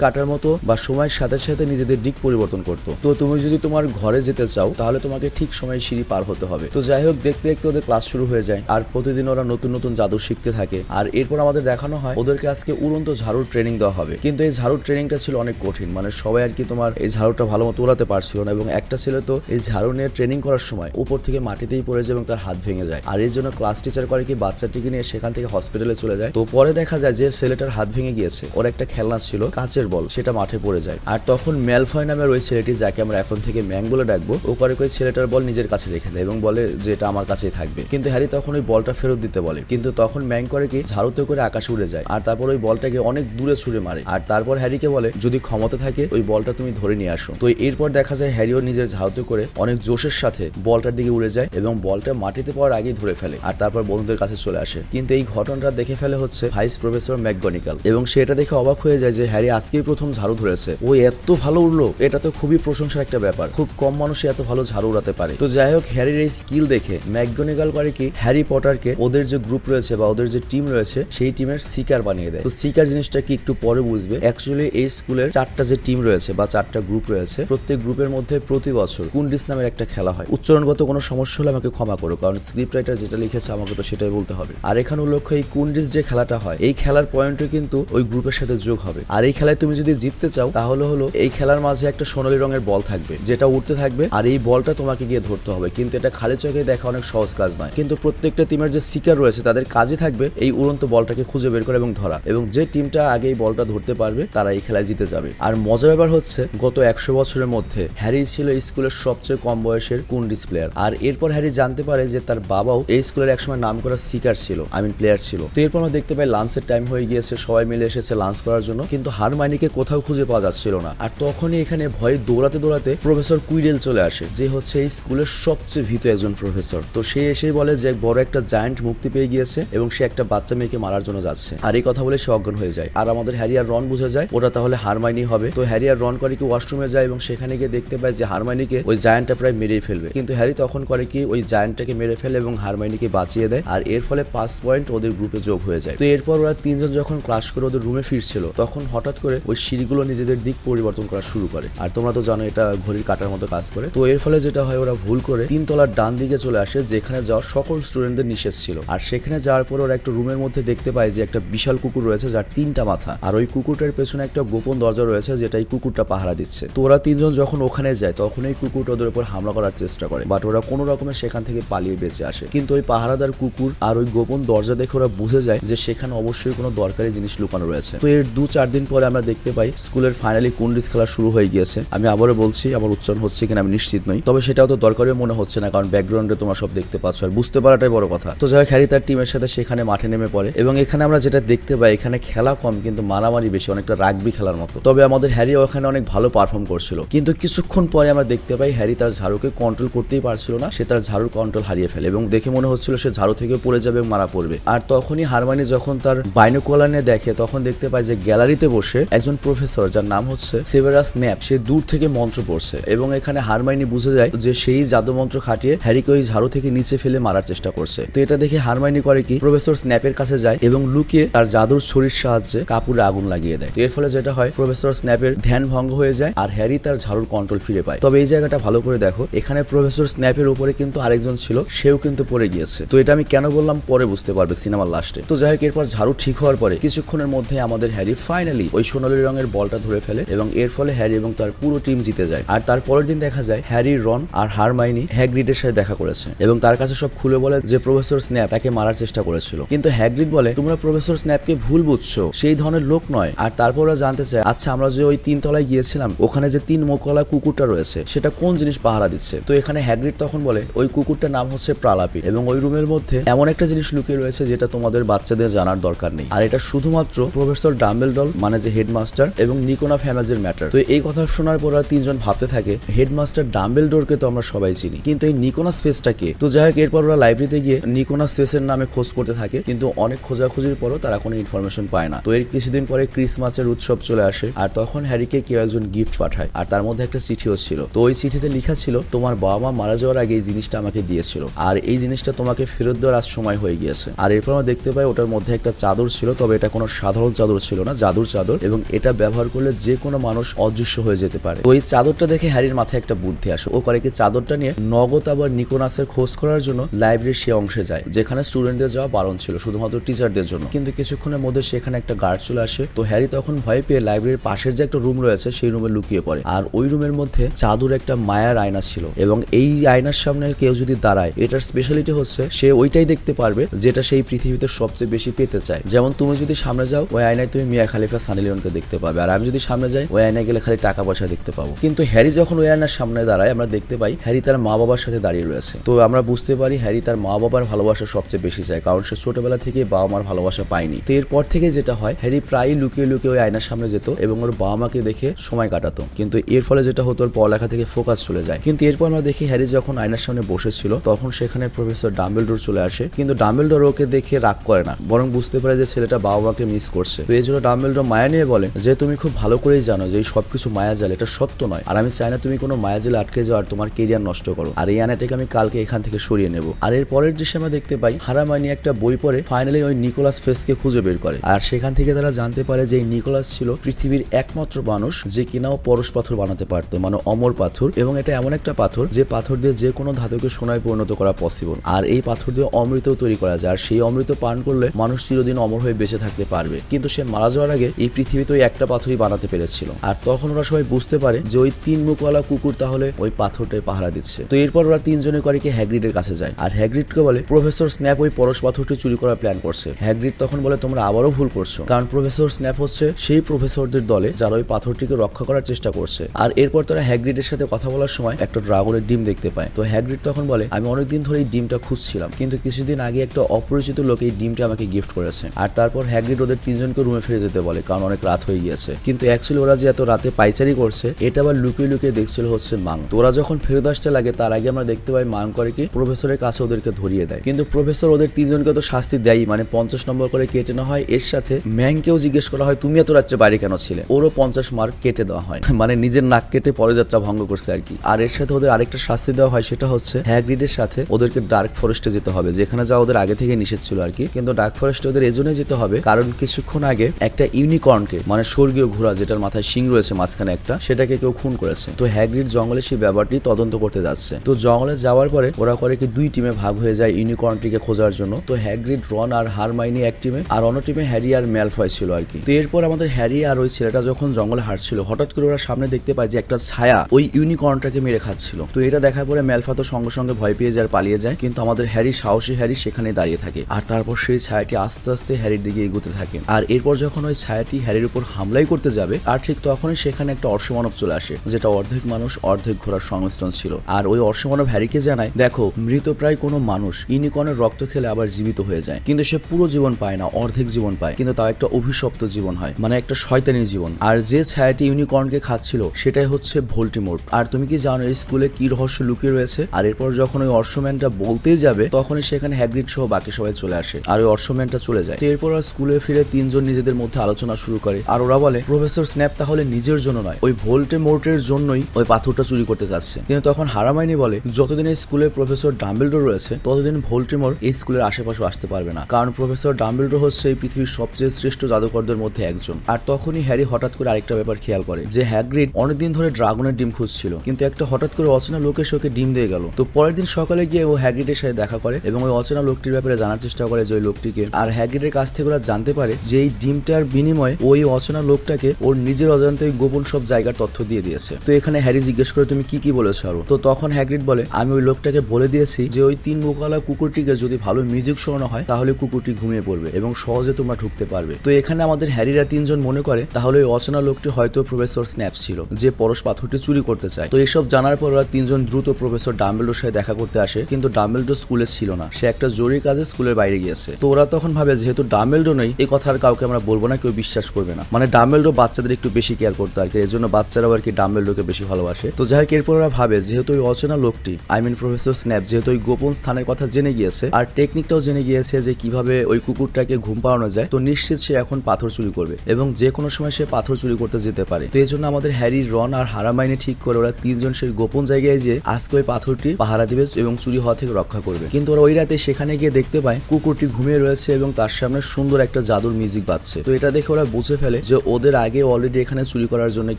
কাটার মতো বা সময়ের সাথে সাথে নিজেদের দিক পরিবর্তন করতো। তো তুমি যদি তোমার ঘরে যেতে চাও, তাহলে তোমাকে ঠিক সময়ে সিঁড়ি পার হতে হবে। তো যাই হোক, দেখতে দেখতে ওদের ক্লাস শুরু হয়ে যায়। আর প্রতিদিন ওরা নতুন নতুন জাদু শিখতে থাকে। আর এরপর আমাদের দেখানো হয়, ওদেরকে আজকে উড়ন্ত ঝাড়ুর ট্রেনিং দেওয়া হবে। কিন্তু এই ঝাড়ুর ট্রেনিংটা ছিল অনেক কঠিন। মানে সবাই আর কি তোমার এই ঝাড়ুটা ভালো মতো উড়াতে পারছিল না এবং একটা ছেলে তো এই ঝাড়ু নিয়ে ট্রেনিং করার সময় উপর থেকে মাটিতেই পড়ে যায় এবং তার হাত ভেঙে যায়। আর এর জন্য ক্লাস টিচার করে কি বাচ্চাটিকে নিয়ে সেখান থেকে হসপিটালে চলে যায়। তো পরে দেখা যায় যে ছেলেটার হাত ভেঙে গিয়েছে। ওর একটা খেলনা ছিল, কাচের বল, সেটা মাঠে পড়ে যায়। আর তখন ম্যালফয় নামের ওই ছেলেটি যাকে আমরা এখন থেকে ম্যাং বলে ডাকবো, ও করে ওই ছেলেটার বল নিজের কাছে রেখে দেয় এবং বলে যে এটা আমার কাছেই থাকবে। কিন্তু হ্যারি তখন ওই বলটা ফেরত দিতে বলে। কিন্তু তখন ম্যাং করে কি ঝাড়ুতে করে আকাশে উড়ে যায়। আর তারপর ওই বলটাকে অনেক দূরে ছুড়ে মারে। আর তারপর হ্যারিকে বলে, যদি ক্ষমতা থাকে, ওই বলটা তুমি ধরে নিয়ে আসো। তো এরপর দেখা যায় হ্যারিও নিজের ঝাড়ুতে করে অনেক জোশের সাথে বলটার দিকে উড়ে যায় এবং বলটা মাটিতে পড়ার আগেই ধরে ফেলে। আর তারপর বন্ধুদের কাছে চলে আসে। কিন্তু এই ঘটনাটা দেখে ফেলে হচ্ছে ভাইস প্রফেসর ম্যাকগনিকাল এবং সেটা দেখে অবাক হয়ে যায় যে হ্যারি আজকেই প্রথম ঝাড়ু ধরেছে। ও এত ভালো উড়লো, এটা তো খুবই প্রশংসার একটা ব্যাপার। খুব কম মানুষই এত ভালো ঝাড়ু উড়াতে পারে। তো যাই হোক, হ্যারির এই স্কিল দেখে ম্যাকগনিকাল করে কি, হ্যারি পটারকে ওদের যে গ্রুপ রয়েছে বা ওদের যে টিম রয়েছে, সেই টিমের সিকার বানিয়ে দেয়। তো সিকার জিনিসটা কি একটু পরে বুঝবে। অ্যাকচুয়ালি এই স্কুলের চারটা যে টিম রয়েছে বা চারটা গ্রুপ রয়েছে, প্রত্যেক গ্রুপের মধ্যে প্রতি বছর কুন্ডিস নামের একটা খেলা হয়। উচ্চারণগত কোনো সমস্যা হলে আমাকে ক্ষমা করো, কারণ স্ক্রিপ্ট রাইটার যেটা লিখেছে আমাকে তো সেটাই বলতে হবে। আর এখানে উল্লেখ্য এই কুন্ডিস যে খেলাটা হয়, এই খেলার পয়েন্টও কিন্তু ওই গ্রুপের সাথে যোগ হবে। আর এই খেলায় তুমি যদি জিততে চাও, তাহলে হলো এই খেলার মাঝে একটা সোনালী রঙের বল থাকবে, যেটা উঠতে থাকবে, আর এই বলটা তোমাকে গিয়ে ধরতে হবে। কিন্তু এটা খালি চোখে দেখা অনেক সহজ কাজ নয়। কিন্তু প্রত্যেকটা টিমের যে সিকার রয়েছে, তাদের কাজে থাকবে এই উড়ন্ত বলটাকে খুঁজে বের করা এবং ধরা। এবং যে টিমটা আগে এই বলটা ধরতে পারবে, তারা এই খেলায় জিতে যাবে। আর মজার ব্যাপার হচ্ছে, গত একশো বছরের মধ্যে হ্যারি ছিল স্কুলের সবচেয়ে কম বয়সের কুন্ডিস প্লেয়ার। আর এরপর হ্যারি জানতে পারে যে তার বাবাও এই স্কুলের একসময় নাম করা সিকার ছিল, আই মিন প্লেয়ার ছিল। তো এরপর আমরা দেখতে পাই লাঞ্চের টাইম হয়ে গিয়েছে সবাই মিলে এসেছে লাঞ্চ করার জন্য। কিন্তু হারমাইনিকে কোথাও খুঁজে পাওয়া যাচ্ছিল না। আর তখনই এখানে ভয়ে দৌড়াতে দৌড়াতে প্রফেসর কুইডেল চলে আসে, যে হচ্ছে এই স্কুলের সবচেয়ে ভীত একজন প্রফেসর তো সে এসেই বলে যে বড় একটা জায়ান্ট মুক্তি পেয়ে গিয়েছে এবং সে একটা বাচ্চা মেয়েকে মারার জন্য যাচ্ছে। আর এই কথা বলে সে অজ্ঞান হয়ে যায়। আর আমাদের হ্যারি আর রন বুঝে যায় ওটা তাহলে হারমাইনি হবে। তো হ্যারি আর রন করে কি ওয়াশরুমে যায় এবং সেখানে গিয়ে দেখতে পায় যে হারমাইনিকে ওই জায়ান্টটা প্রায় মেরেই ফেলবে। কিন্তু হ্যারি তখন করে কি ওই জায়ান্টটাকে মেরে ফেলে এবং হারমাইনিকে বাঁচিয়ে দেয়। আর এর ফলে পাঁচ পয়েন্ট ওদের গ্রুপে যোগ হয়ে যায়। তো এরপর ওরা তিনজন যখন ক্লাস করে ওদের রুমে ফিরছিল, তখন হঠাৎ করে ওই সিঁড়িগুলো নিজেদের দিক পরিবর্তন করা শুরু করে। আর তোমরা তো জানো এটা ঘড়ির কাটার মতো কাজ করে। তো এর ফলে যেটা হয়, ওরা ভুল করে তিনতলার ডান দিকে চলে আসে, যেখানে যাওয়ার সকল স্টুডেন্টদের নিষেধ ছিল। আর সেখানে যাওয়ার পর ওরা একটা রুমের মধ্যে দেখতে পায় যে একটা বিশাল কুকুর রয়েছে যার তিনটা মাথা। আর ওই কুকুরটার পেছনে একটা গোপন দরজা রয়েছে, যেটা এই কুকুরটা পাহারা দিচ্ছে। তো ওরা তিনজন যখন ওখানে যায়, তখন এই কুকুরটা ওদের উপর হামলা করার চেষ্টা করে। বাট ওরা কোনো রকমের সেখান থেকে পালিয়ে বেঁচে আসে। কিন্তু ওই পাহারাদার কুকুর আর ওই গোপন দরজা দেখে ওরা বুঝে যায় যে সেখানে অবশ্যই কোনো দরকারি জিনিস লুকানো রয়েছে। তো এর দু চার দিন পরে আমরা দেখতে পাই স্কুলের ফাইনালি কুন্ডিস খেলা শুরু হয়ে গিয়েছে। আমি আবারও বলছি, আমার উচ্চারণ হচ্ছে কিনা আমি নিশ্চিত নই। তবে সেটাও তো দরকারিও মনে হচ্ছে না, কারণ ব্যাকগ্রাউন্ডে তোমরা সব দেখতে পাচ্ছ আর বুঝতে পারাটাই বড় কথা। তো যাই হ্যারি তার টিমের সাথে সেখানে মাঠে নেমে পড়ে এবং এখানে আমরা যেটা দেখতে পাই, এখানে খেলা কম কিন্তু মারামারি বেশি, অনেকটা রাগবি খেলার মতো। তবে আমাদের হ্যারি ওখানে অনেক ভালো পারফর্ম করছিল। কিন্তু কিছুক্ষণ পরে আমরা দেখতে পাই হ্যারি তার ঝাড়ুকে কন্ট্রোল করতেই পারছিল না, সে তার ঝাড়ুর কন্ট্রোল হারিয়ে ফেলে এবং দেখে মনে হচ্ছিল সে ঝাড়ু থেকে পড়ে যাবে মারা পড়বে। আর তখনই হারমানি যখন তার বাইনোকোলার নিয়ে দেখে তখন দেখতে পায় যে গ্যালারিতে বসে একজন প্রফেসর, যার নাম হচ্ছে সেভেরাস ন্যাপ, সে দূর থেকে মন্ত্র পড়ছে এবং এখানে হারমাইনি বুঝে যায় যে সেই জাদু মন্ত্র খাটিয়ে হ্যারিকে ওই ঝাড়ু থেকে নিচে ফেলে মারার চেষ্টা করছে। তো এটা দেখে হারমাইনি করে কি, প্রফেসর স্ন্যাপের কাছে যায় এবং লুকিয়ে তার জাদুর ছড়ির সাহায্যে কাপুরে আগুন লাগিয়ে দেয়। তো এর ফলে যেটা হয়, প্রফেসর স্ন্যাপের ধ্যান ভঙ্গ হয়ে যায় আর হ্যারি তার ঝাড়ুর কন্ট্রোল ফিরে পায়। তবে এই জায়গাটা ভালো করে দেখো, এখানে প্রফেসর স্ন্যাপের উপরে কিন্তু আরেকজন ছিল, সেও কিন্তু পড়ে গিয়েছে। তো এটা আমি কেন বললাম পরে বুঝতে পারবে সিনেমার লাস্টে তো যাই হোক, এরপর ঝাড়ু ঠিক হওয়ার পরে কিছুক্ষণের মধ্যে আমাদের হ্যারি ফাইনালি ওই সোনালী রঙের বলটা ধরে ফেলে এবং এর ফলে হ্যারি এবং তার পুরো টিম জিতে যায়। আর তার পরের দিন দেখা যায় হ্যারি, রন আর হারমাইনি হ্যাগ্রিডের সাথে দেখা করেছে এবং তার কাছে সব খুলে বলে যে প্রফেসর স্ন্যাপ তাকে মারার চেষ্টা করেছিল। কিন্তু হ্যাগ্রিড বলে, তোমরা প্রফেসর স্ন্যাপকে ভুল বুঝছ, সেই ধরনের লোক নয়। আর তারপর জানতে চায় আচ্ছা আমরা যে ওই তিন তলায় গিয়েছিলাম, ওখানে যে তিন মোকলা কুকুরটা রয়েছে, সেটা কোন জিনিস পাহারা দিচ্ছে? তো এখানে হ্যাগ্রিড তখন বলে, ওই কুকুরটার নাম হচ্ছে প্রালাপি এবং ওই রুমের মধ্যে এমন একটা জিনিস লুকিয়ে রয়েছে যেটা তোমাদের বাচ্চাদের জানার দরকার নেই। আর এটা শুধুমাত্র প্রফেসর ডাম্বেলডল মানে যে হেডমাস্টার, এবং নিকোনা ফ্যামাজের ম্যাটার। তো এই কথা শোনার পর আর তিনজন ভাবতে থাকে, হেডমাস্টার ডাম্বেলডোরকে তো আমরা সবাই চিনি। কিন্তু এই নিকোনা স্পেসটা কে? তো যাই হোক, এরপর ওরা লাইব্রেরিতে গিয়ে নিকোনা স্পেসের নামে খোঁজ করতে থাকে, কিন্তু অনেক খোঁজাখুঁজির পরও তারা কোনো ইনফরমেশন পায় না। তো এর কিছুদিন পরে ক্রিসমাসের উৎসব চলে আসে, আর তখন হ্যারিকে কেউ একজন গিফট পাঠায়, আর তার মধ্যে একটা চিঠিও ছিল। তো ওই চিঠিতে লেখা ছিল, তোমার বাবা মা মারা যাওয়ার আগে এই জিনিসটা আমাকে দিয়েছিল, আর এই জিনিসটা তোমাকে ফেরত দেওয়ার আজ সময় হয়ে গিয়েছে। আর এরপর আমরা দেখতে পাই ওটার মধ্যে একটা চাদর ছিল, তবে এটা কোনো কোনো সাধারণ চাদর ছিল না, জাদুর চাদর, এবং এটা ব্যবহার করলে যে কোনো মানুষ অদৃশ্য হয়ে যেতে পারে। এই চাদরটা দেখে হ্যারির মাথায় একটা বুদ্ধি আসে। ও করে কি চাদরটা নিয়ে নগদ আবার নিকোনাসের খোঁজ করার জন্য লাইব্রেরির সে অংশে যায়, যেখানে স্টুডেন্টদের যাওয়া বারণ ছিল, শুধুমাত্র টিচারদের জন্য। কিন্তু কিছুক্ষণের মধ্যে সেখানে একটা গার্ড চলে আসে। তো হ্যারি তখন ভয় পেয়ে লাইব্রেরির পাশের যে একটা রুম রয়েছে, সেই রুমে লুকিয়ে পড়ে। আর ওই রুমের মধ্যে জাদুর একটা মায়ার আয়না ছিল, এবং এই আয়নার সামনে কেউ যদি দাঁড়ায়, এটার স্পেশালিটি হচ্ছে সে ওইটাই দেখতে পারবে, যেটা সেই পৃথিবীতে সবচেয়ে বেশি পেতে চায়। যেমন তুমি যদি সামনে যাও, ওই আয়নায় তুমি মিয়া খালিফা সানি লিওনকে দেখতে পাবে। আর আমি যদি সামনে যাই, ওই আয়নায় গেলে খালি টাকা পয়সা দেখতে পাবো। কিন্তু হ্যারি যখন ওই আয়নার সামনে দাঁড়ায়, আমরা দেখতে পাই হ্যারি তার মা বাবার সাথে দাঁড়িয়ে রয়েছে। তো আমরা বুঝতে পারি হ্যারি তার মা বাবার ভালোবাসা সবচেয়ে বেশি চায়, কারণ সে ছোটবেলা থেকে বাবা মার ভালোবাসা পায়নি। তো এরপর থেকে যেটা হয়, হ্যারি প্রায়ই লুকিয়ে লুকিয়ে ওই আয়নার সামনে যেত এবং ওর বাবা মাকে দেখে সময় কাটাতো। কিন্তু এর ফলে যেটা হতো, ওর পড়ালেখা থেকে ফোকাস চলে যায়। কিন্তু এরপর আমরা দেখি হ্যারি যখন আয়নার সামনে বসেছিল, তখন সেখানে প্রফেসর ডাম্বেলডোর চলে আসে। কিন্তু ডাম্বেলডোর ওকে দেখে রাগ করে না, বরং বুঝতে পারে যে ছেলেটা বাবা মাকে মিস করছে। তো এই জন্য ডাম্বেলডোর মায়া নিয়ে বলে যে, তুমি খুব ভালো করেই জানো যে সবকিছু মায়া জাল। এটা সত্য নয়। আর আমি চাই না তুমি কোনো মায়া জালে আটকে যাও আর তোমার কেরিয়ার নষ্ট করো। আর এই আয়নাটাকে আমি কালকে এখান থেকে সরিয়ে নেব। আর এর পরের দৃশ্যে আমরা দেখতে পাই, হারামাইনি একটা বই পড়ে ফাইনালি ওই নিকোলাস ফেসকে খুঁজে বের করে। আর সেখান থেকে তারা জানতে পারে যে, এই নিকোলাস ছিল পৃথিবীর একমাত্র মানুষ যে কিনাও পরশ পাথর বানাতে পারতো মানে অমর পাথর। এবং এটা এমন একটা পাথর যে পাথর দিয়ে যে কোনো ধাতুকে সোনায় পরিণত করা পসিবল আর এই পাথর দিয়ে অমৃতও তৈরি করা যায়। আর সেই অমৃত পান করলে মানুষ চিরদিন অমর হয়ে বেঁচে থাকতে পারবে। কিন্তু সে মারা যাওয়ার আগে এই পৃথিবীতে ওই একটা পাথরই বানাতে পেরেছিল। আর তখন ওরা সবাই বুঝতে পারে যে ওই তিন মুখওয়ালা কুকুর তাহলে ওই পাথরটাই পাহারা দিচ্ছে। তো এরপর ওরা তিনজনে করে কি হ্যাগ্রিডের কাছে যায়। আর হ্যাগ্রিডকে বলে, প্রফেসর স্ন্যাপ ওই পরশ পাথরটি চুরি করার প্ল্যান করছে। হ্যাগ্রিড তখন বলে, তোমরা আবারও ভুল করছ। কারণ প্রফেসর স্ন্যাপ হচ্ছে সেই প্রফেসরদের দলে যারা ওই পাথরটিকে রক্ষা করার চেষ্টা করছে। আর এরপর তারা হ্যাগ্রিডের সাথে কথা বলার সময় একটা ড্রাগনের ডিম দেখতে পায়। তো হ্যাগ্রিড তখন বলে, আমি অনেকদিন ধরে এই ডিমটা খুঁজছিলাম, কিন্তু কিছুদিন আগে একটা অপরিচিত লোক এই ডিমটা আমাকে গিফট করেছে। আর তারপর হ্যাগ্রিড ওদের তিনজনকে রুমে ফিরে যেতে বলে, কারণ অনেক রাত হয়ে গিয়েছে। কিন্তু অ্যাকচুয়ালি ওরা যে এত রাতে পাইচারি করছে, এটা আবার লুকিয়ে লুকিয়ে দেখছিল হচ্ছে মাং। তো ওরা যখন ফেরত আসতে লাগে, তার আগে আমরা দেখতে পাই মাং করে কি প্রফেসরের কাছে ওদেরকে ধরিয়ে দেয়। কিন্তু প্রফেসর ওদের তিনজনকে তো শাস্তি দেয়ই মানে পঞ্চাশ নম্বর করে কেটে নেওয়া হয়। এর সাথে ম্যাংকেও জিজ্ঞেস করা হয়, তুমি এত রাত্রে বাইরে কেন ছিলে? ওরও পঞ্চাশ মার্ক কেটে দেওয়া হয়। মানে নিজের নাক কেটে পরযাত্রা ভঙ্গ করছে আর কি। আর এর সাথে ওদের আরেকটা শাস্তি দেওয়া হয়, সেটা হচ্ছে হ্যাগ্রিডের সাথে ওদেরকে ডার্ক ফরেস্টে যেতে হবে, যেখানে যা ওদের আগে থেকে নিষেধ ছিল আর কি। কিন্তু ডার্ক ফরেস্টে ওদের এজন্যই যেতে হবে, কারণ কিছুক্ষণ আগে একটা ইউনিকর্নকে মানে স্বর্গীয় ঘোড়া যেটার মাথায় শিং রয়েছে মাঝখানে একটা, সেটাকে কেউ খুন করেছে। তো হ্যাগ্রিড জঙ্গলে সেই ব্যাপারটি তদন্ত করতে যাচ্ছে। তো জঙ্গলে যাওয়ার পরে ওরা করে কি দুই টিমে ভাগ হয়ে যায় ইউনিকর্নটিকে খোঁজার জন্য। তো হ্যাগ্রিড, রন আর হারমাইনি এক টিমে, আর অন্য টিমে হ্যারি আর ম্যালফয় ছিল আর কি। তো এরপর আমাদের হ্যারি আর ওই ছেলেটা যখন জঙ্গলে হাঁটছিল, হঠাৎ করে ওরা সামনে দেখতে পায় যে একটা ছায়া ওই ইউনিকর্নটাকে মেরে খাচ্ছিল। তো এটা দেখার পরে ম্যালফা তো সঙ্গে সঙ্গে ভয় পেয়ে যায় পালিয়ে যায়। কিন্তু আমাদের হ্যারি, সাহসী হ্যারি সেখানে দাঁড়িয়ে থাকে। আর তারপর সেই ছায়াটি আস্তে আস্তে হ্যারির দিকে এগোতে থাকে আর এরপর যখন ওই ছায়াটি হ্যারির উপর হামলাই করতে যাবে, আর ঠিক তখনই সেখানে একটা অর্শমানব চলে আসে, যেটা অর্ধেক মানুষ, অর্ধেক ঘোড়ার সংমিশ্রণ ছিল। আর ওই অর্শমানব হ্যারিকে জানায়, দেখো, মৃত প্রায় কোনো মানুষ, ইউনিকর্নের রক্ত খেলে আবার জীবিত হয়ে যায়। কিন্তু সে পুরো জীবন পায় না, অর্ধেক জীবন পায়। কিন্তু তাও একটা অভিশপ্ত জীবন হয় মানে একটা শয়তানির জীবন। আর যে ছায়াটি ইউনিকর্নকে খাচ্ছিল, সেটাই হচ্ছে ভোল্টিমোর। আর তুমি কি জানো এই স্কুলে কি রহস্য লুকিয়ে রয়েছে? আর এরপর যখন ওই অর্শম্যানটা বলতেই যাবে, তখনই সেখানে হ্যাগ্রিড সহ বাকি সবাই চলে আসে, আর ওই অর্শম্যানটা চলে যায়। এরপর আর স্কুলে ফিরে তিনজন নিজেদের মধ্যে আলোচনা শুরু করে। আর ওরা বলে, প্রফেসর স্ন্যাপ তাহলে নিজের জন্য নয়। ওই ভোল্টে মোর্টের জন্যই ওই পাথরটা চুরি করতে যাচ্ছে। কিন্তু তখন হারামাইনি বলে, যতদিন এই স্কুলে প্রফেসর ডাম্বেলডোর রয়েছে, ততদিন ভোল্টিমোর এই স্কুলের আশেপাশে আসতে পারবে না। কারণ প্রফেসর ডাম্বেলডোর হচ্ছে এই পৃথিবীর সবচেয়ে শ্রেষ্ঠ জাদুকরদের মধ্যে একজন। আর তখনই হ্যারি হঠাৎ করে আরেকটা ব্যাপার খেয়াল করে, যে হ্যাগ্রিড অনেকদিন ধরে ড্রাগনের ডিম খুঁজছিল, কিন্তু একটা হঠাৎ করে অচেনা লোক এসে ওকে ডিম দিয়ে গেল। তো পরের দিন সকালে গিয়ে ও হ্যাগ্রিডের সাথে দেখা করে এবং ওই অচেনা লোকটির ব্যাপারে জানার চেষ্টা করে যে ওই লোকটিকে। আর হ্যাগ্রিডের কাছ থেকে ওরা জানতে পারে যে এই ডিমটার বিনিময়ে ওই অচেনা লোকটাকে ওর নিজের অজান্তে গোপন সব জায়গার তথ্য দিয়ে দিয়েছে। তো এখানে হ্যারি জিজ্ঞেস করে, তুমি কি কি বলেছ আরও? তো তখন হ্যাগ্রিড বলে, আমি ওই লোকটাকে বলে দিয়েছি যে ওই তিন মুখালা কুকুরটিকে যদি ভালো মিউজিক শোনানো হয়, তাহলে কুকুরটি ঘুমিয়ে পড়বে এবং সহজে তোমরা ঢুকতে পারবে। তো এখানে আমাদের হ্যারিরা তিনজন মনে করে, তাহলে ওই অচেনা লোকটি হয়তো প্রফেসর স্ন্যাপ ছিল, যে পরশ পাথরটি চুরি করতে চায়। তো এসব জানার পর ওরা তিনজন দ্রুত প্রফেসর ডাম্বেলডোর সাথে দেখা করতে আসে, কিন্তু ডাম্বেলডো স্কুলে ছিল না। সে একটা জরুরি কাজে স্কুলের বাইরে গিয়েছে। তো ওরা তখন ভাবে, যেহেতু ডাম্বেলডো নেই এই কথা আর কাউকে আমরা বলব না, কেউ বিশ্বাস করবে না। মানে ডাম্বেলডো বাচ্চাদের একটু বেশি কেয়ার করতো আর কি এর জন্য বাচ্চারা আর কি ডাম্বেলডোকে বেশি ভালোবাসে। তো যাই হোক, এরপর ওরা ভাবে, যেহেতু ওই অচেনা লোকটি আই মিন প্রফেসর স্ন্যাপ যেহেতু ওই গোপন স্থানের কথা জেনে গিয়েছে, আর টেকনিকটাও জেনে গিয়েছে যে কীভাবে ওই কুকুরটাকে ঘুম পাড়ানো যায়, তো নিশ্চিত সে এখন পাথর চুরি করবে এবং যে কোনো সময় সে পাথর চুরি করতে যেতে পারে। তো এই জন্য আমাদের হ্যারি, রন আর হারামাইনে ঠিক করে ওরা তিনজন সেই গোপন জায়গায় যে আজকে ওই পাথরটি পাহারা দিবে এবং চুরি হওয়া থেকে রক্ষা করবে। কিন্তু ওরা ওই রাতে সেখানে গিয়ে দেখতে পায় কুকুরটি ঘুমিয়ে রয়েছে এবং তার সামনে সুন্দর একটা জাদুর মিউজিক বাজছে। তো এটা দেখে ওরা বুঝে ফেলে যে ওদের আগে অলরেডি এখানে চুরি করার জন্য